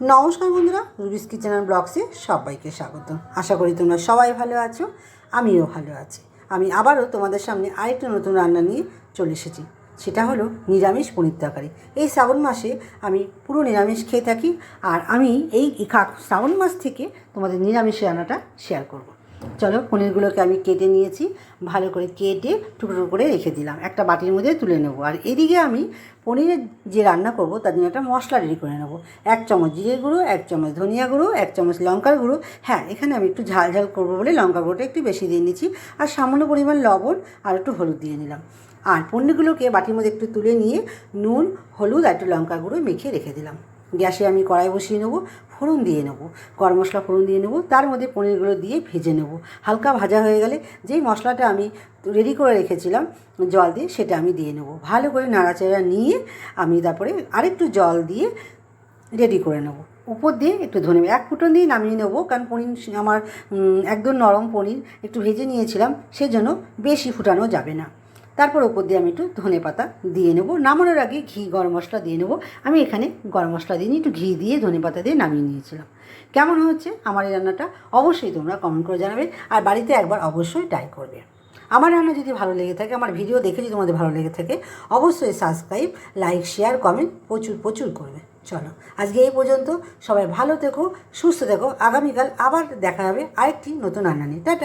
নমস্কার বন্ধুরা রুবিস kitchen and ব্লগসে সবাইকে স্বাগত আশা করি তোমরা সবাই ভালো আছো, আমিও ভালো আছি। আমি আবারও তোমাদের সামনে আরেকটা নতুন রান্না নিয়ে চলে এসেছি, সেটা হলো নিরামিষ পনির তরকারি। এই শ্রাবণ মাসে আমি পুরো নিরামিষ খেয়ে থাকি, আর আমি এই শ্রাবণ মাস থেকে তোমাদের নিরামিষ রান্নাটা শেয়ার করব। চলো পনিরগুলোকে আমি কেটে নিয়েছি, ভালো করে কেটে টুকরো করে রেখে দিলাম। একটা বাটির মধ্যে তুলে নেব। আর এদিকে আমি পনিরের যে রান্না করব, তার জন্য একটা মশলা রেডি করে নেব। এক চামচ জিরে গুঁড়ো, এক চামচ ধনিয়া গুঁড়ো, এক চামচ লঙ্কার গুঁড়ো। হ্যাঁ এখানে আমি একটু ঝাল ঝাল করব বলে লঙ্কা গুঁড়োটা একটু বেশি দিয়ে নিচ্ছি। আর সামান্য পরিমাণ লবণ আর একটু হলুদ দিয়ে নিলাম। আর পনিরগুলোকে বাটির মধ্যে একটু তুলে নিয়ে নুন, হলুদ আর একটু লঙ্কা গুঁড়ো মেখে রেখে দিলাম। গ্যাসে আমি কড়াই বসিয়ে নেব, ফোড়ন দিয়ে নেব, গরম মশলা ফোড়ন দিয়ে নেব, তার মধ্যে পনিরগুলো দিয়ে ভেজে নেব। হালকা ভাজা হয়ে গেলে যেই মশলাটা আমি রেডি করে রেখেছিলাম, জল দিয়ে সেটা আমি দিয়ে নেব। ভালো করে নাড়াচাড়া নিয়ে আমি তারপরে আরেকটু জল দিয়ে রেডি করে নেব। উপর দিয়ে একটু ধনে এক ফুটন দিয়ে নামিয়ে নেব, কারণ পনির আমার একদম নরম পনির, একটু ভেজে নিয়েছিলাম, সেজন্য বেশি ফুটানো যাবে না। তারপর ওপর দিয়ে আমি একটু ধনে পাতা দিয়ে নেব। নামানোর আগে ঘি, গরম মশলা দিয়ে নেব। আমি এখানে গরম মশলা দিয়ে একটু ঘি দিয়ে ধনে পাতা দিয়ে নামিয়ে নিয়েছিলাম। কেমন হচ্ছে আমার এই রান্নাটা? অবশ্যই তোমরা কমেন্ট করে জানাবে। আর বাড়িতে একবার অবশ্যই ট্রাই করবে। আমার রান্না যদি ভালো লেগে থাকে, আমার ভিডিও দেখে যদি তোমাদের ভালো লেগে থাকে, অবশ্যই সাবস্ক্রাইব লাইক শেয়ার কমেন্ট প্রচুর প্রচুর করবে। চলো, আজকে এই পর্যন্ত। সবাই ভালো থেকো, সুস্থ থেকো। আগামীকাল আবার দেখা হবে আরেকটি নতুন রান্না নিয়ে। টাটা!